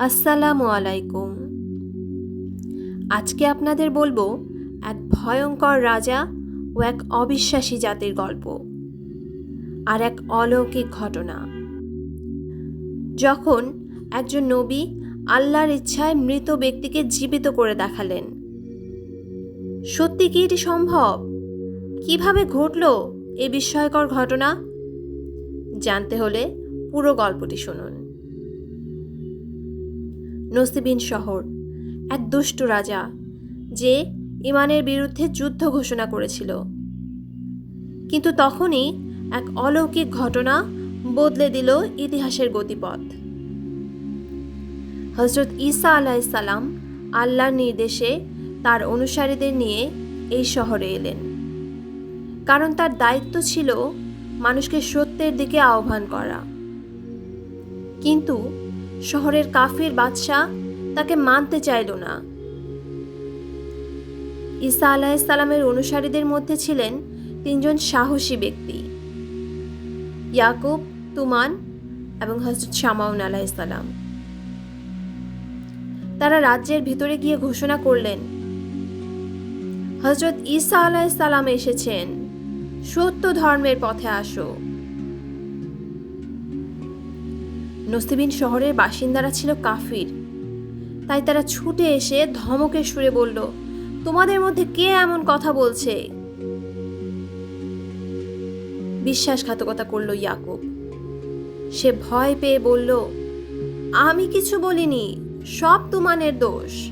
আসসালামু আলাইকুম। আজকে আপনাদের বলব, এক ভয়ঙ্কর রাজা ও এক অবিশ্বাসী জাতির গল্প আর এক অলৌকিক ঘটনা। যখন একজন নবী আল্লাহর ইচ্ছায় মৃত ব্যক্তিকে জীবিত করে দেখালেন, সত্যি কি এটি সম্ভব? কীভাবে ঘটল এই বিস্ময়কর ঘটনা? জানতে হলে পুরো গল্পটি শুনুন। নসিবিন শহর, এক দুষ্ট রাজা যে ইমানের বিরুদ্ধে যুদ্ধ ঘোষণা করেছিল। কিন্তু তখনই এক অলৌকিক ঘটনা বদলে দিল ইতিহাসের গতিপথ। হজরত ঈসা আলাইসাল্লাম আল্লাহর নির্দেশে তার অনুসারীদের নিয়ে এই শহরে এলেন। কারণ তার দায়িত্ব ছিল মানুষকে সত্যের দিকে আহ্বান করা। কিন্তু শহরের কাফির বাদশাহ তাকে মানতে চাইল না। ঈসা আলাহিসাল্লামের অনুসারীদের মধ্যে ছিলেন তিনজন সাহসী ব্যক্তি। ইয়াকুব, তুমান এবং হজরত শামাউন আলাহিসাল্লাম তারা রাজ্যের ভিতরে গিয়ে ঘোষণা করলেন হজরত ঈসা আলাহিসাল্লাম এসেছেন, সত্য ধর্মের পথে আসো। নসিবিন শহরের বাসিন্দারা ছিল কাফির। তাই তারা ছুটে এসে ধমকের সুরে বলল, তোমাদের মধ্যে কে এমন কথা বলছে? বিশ্বাসঘাতকতা করল ইয়াকুব। সে ভয় পেয়ে বলল, আমি কিছু বলিনি, সব তুমানের দোষ।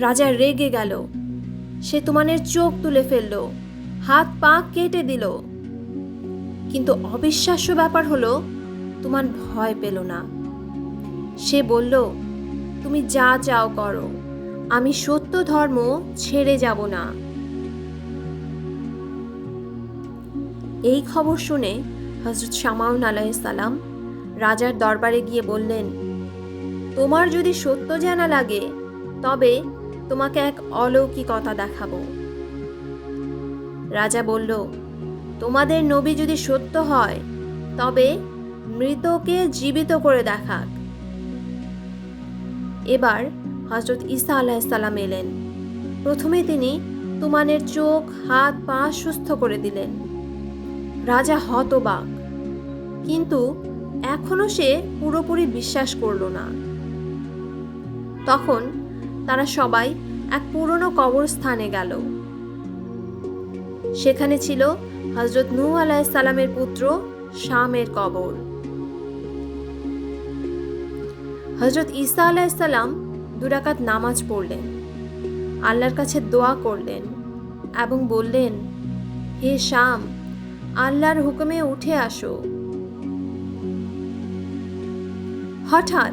রাজা রেগে গেল। সে তুমানের চোখ তুলে ফেলল, হাত পা কেটে দিল। কিন্তু অবিশ্বাস্য ব্যাপার হলো, তোমার ভয় পেল না। সে বলল, তুমি যা চাও করো, আমি সত্য ধর্ম ছেড়ে যাব না। এই খবর শুনে হজরত শামাউন আলাইসাল্লাম রাজার দরবারে গিয়ে বললেন, তোমার যদি সত্য জানা লাগে, তবে তোমাকে এক অলৌকিকতা দেখাবো। রাজা বলল তোমাদের নবী যদি সত্য হয়, তবে মৃতকে জীবিত করে দেখাক। এবার হজরত ঈসা আলাহিসাল্লাম এলেন। প্রথমে তিনি তুমানের চোখ, হাত, পা সুস্থ করে দিলেন। রাজা হতবাক। কিন্তু এখনও সে পুরোপুরি বিশ্বাস করল না। তখন তারা সবাই এক পুরনো কবরস্থানে গেল। সেখানে ছিল হজরত নূহ আলাইসাল্লামের পুত্র শামের কবর। হজরত ঈসা আলাইসাল্লাম দুরাকাত নামাজ পড়লেন, আল্লাহর কাছে দোয়া করলেন এবং বললেন, হে শাম, আল্লাহর হুকুমে উঠে আসো। হঠাৎ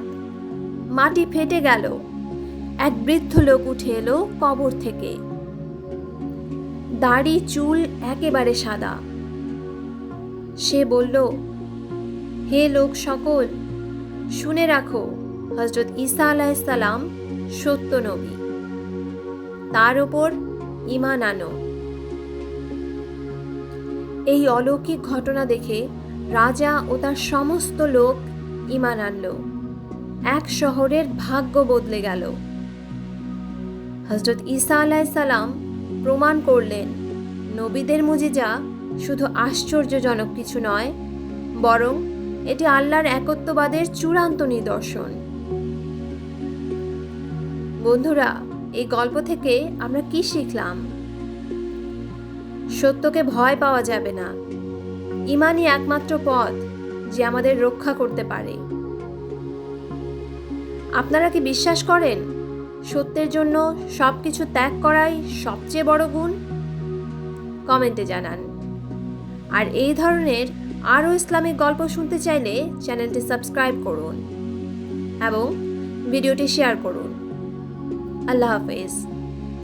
মাটি ফেটে গেল, এক বৃদ্ধ লোক উঠে এলো কবর থেকে। দাড়ি, চুল একেবারে সাদা। সে বলল, হে লোক সকল, শুনে রাখো হজরত ঈসা আলাইসাল্লাম সত্য নবী। তার ওপর ইমান আনো। এই অলৌকিক ঘটনা দেখে রাজা ও তার সমস্ত লোক ইমান আনল। এক শহরের ভাগ্য বদলে গেল। হজরত ঈসা আলাইসাল্লাম প্রমাণ করলেন, নবীদের মুজিজা শুধু আশ্চর্যজনক কিছু নয়, বরং এটি আল্লাহর একত্ববাদের চূড়ান্ত নিদর্শন। বন্ধুরা, এই গল্প থেকে আমরা কি শিখলাম? সত্যকে ভয় পাওয়া যাবে না। ইমানই একমাত্র পথ যে আমাদের রক্ষা করতে পারে। আপনারা কি বিশ্বাস করেন? সত্যের জন্য সব কিছু ত্যাগ করাই সবচেয়ে বড় গুণ? কমেন্টে জানান। আর এই ধরনের আরও ইসলামিক গল্প শুনতে চাইলে চ্যানেলটি সাবস্ক্রাইব করুন এবং ভিডিওটি শেয়ার করুন। আল্লাহ হাফেজ।